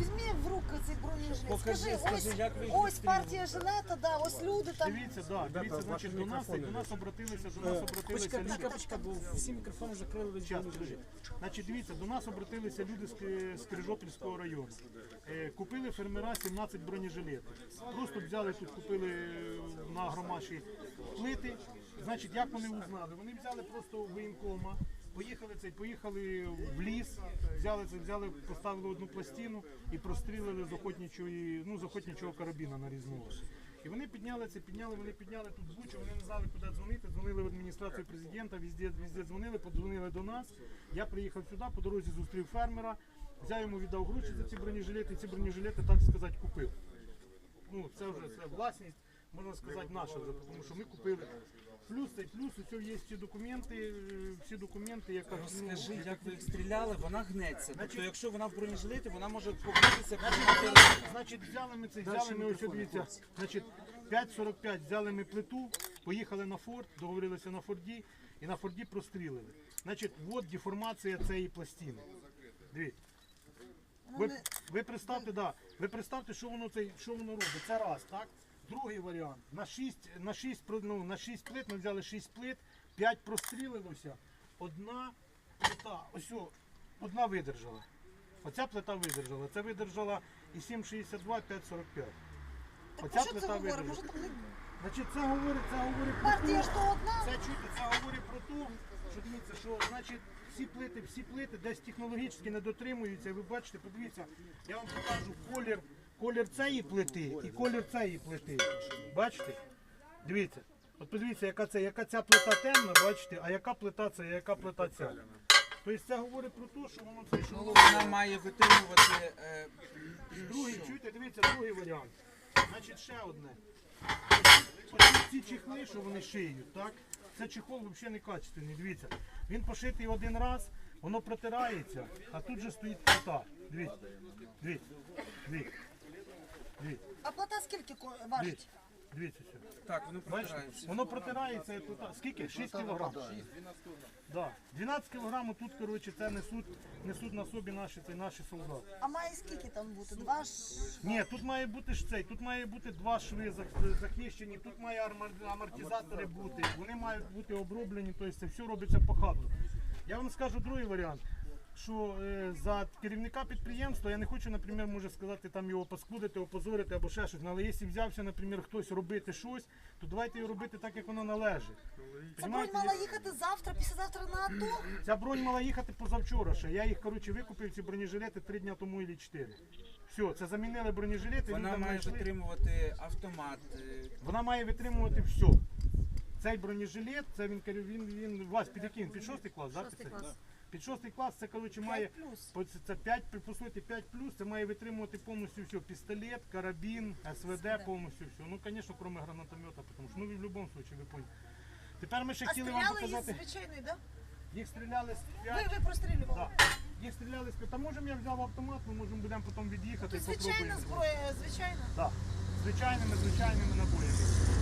Візьми в руки цей бронежилет. Скажи, ось, ось партія жилета, да, ось люди там. Дивіться, да, дивіться, значить, до нас, до нас обратилися, до нас обратилися люди. почекай, бо всі мікрофони закрили від скажи. Значить, дивіться, до нас обратилися люди з, з Крижопільського району. Е, купили фермера 17 бронежилетів. Просто взяли тут, купили е, на громаші плити. Значить, як вони узнали? Вони взяли просто воєнкома, поїхали цей, поїхали в ліс, взяли це, взяли, поставили одну пластину і прострілили з охотничої, ну, з охотничого карабіна нарізного. І вони підняли це, підняли, вони підняли тут бучу, вони не знали, куди дзвонити, дзвонили в адміністрацію президента, везде, везде дзвонили, подзвонили до нас. Я приїхав сюди, по дорозі зустрів фермера, взяв йому віддав гроші за ці бронежилети, і ці бронежилети, так сказати, купив. Ну, це вже це власність, можна сказати, наша вже, тому що ми купили. Плюс цей плюс, усе є всі документи, е, всі документи, яка ну, Розкажи, як ви їх стріляли, вона гнеться. Тобто, якщо вона в бронежилеті, вона може погнутися Значить, взяли ми це, взяли ми ось дивіться. Значить, 5.45 взяли ми плиту, поїхали на форт, договорилися на форді і на форді прострілили. Значить, от деформація цієї пластини. Дивіться. Ви, ви представте, да, ви представте, що воно це, що воно робить. Це раз, так? Другий варіант. На 6, на 6, ну, на 6 плит ми взяли 6 плит, 5 прострілилося, одна плита, ось о, одна видержала. Оця плита видержала. Це видержала і 7,62, 5,45. Так Оця що це плита говорить? видержала. Там не- Значить, це говорить, це говорить про партія то одна? це чути, це говорить про те, що дивіться, що значить всі плити, всі плити десь технологічно не дотримуються. Ви бачите, подивіться, я вам покажу колір, колір цієї плити і колір цієї плити. Бачите? Дивіться. От подивіться, яка це, яка ця плита темна, бачите, а яка плита це, яка плита ця. Тобто це говорить про те, що воно це що Вона має витримувати. е, Другий, чуєте, дивіться, другий варіант. Значить, ще одне. Ось Ці чехли, що вони шиють, так? Це чехол взагалі не качественний. Дивіться. Він пошитий один раз, воно протирається, а тут же стоїть плита. Дивіться. Дивіться. Дивіться. Дивіться. А плата скільки ко- важить? Дивіться. Дивіться сюди. Так, воно Бачите? протирається. Воно протирається. і плита. Скільки? 6 кілограм. 12 кілограм тут, коротше, це несуть, несуть на собі наші, це наші солдати. А має скільки там бути? Два ж. Ні, тут має бути ж цей, тут має бути два шви зах- захищені, тут має армар- амортизатори бути, вони мають бути оброблені, тобто це все робиться по хату. Я вам скажу другий варіант. Що е, за керівника підприємства я не хочу, наприклад, може сказати там його паскудити, опозорити або ще щось. Але якщо взявся, наприклад, хтось робити щось, то давайте його робити так, як воно належить. Ця бронь Понімаєте? мала їхати завтра, післязавтра на АТО. Ця бронь мала їхати позавчора ще. Я їх коротше викупив ці бронежилети три дня тому і чотири. Все, це замінили бронежилети. Вона людям має знайшли. витримувати автомат. е, Вона має витримувати все. Цей бронежилет, це він кажу, він, він Вась, під яким? Під шостий клас, так? Шостий клас. Під шостий клас це коротше має плюс. це- це 5, по суті 5 плюс, це має витримувати повністю все. Пістолет, карабін, СВД, повністю все. Ну, звісно, крім гранатомета, тому що ну в будь-якому випадку ви поняли. Тепер ми ще хотіли вам показати. звичайної, да? Їх стріляли з Ви, 5. ви прострілювали? Да. Їх стріляли з 5. Та можемо я взяв автомат, ми можемо будемо потім від'їхати звичайна зброя, звичайна. Так. Звичайними, звичайними набоями.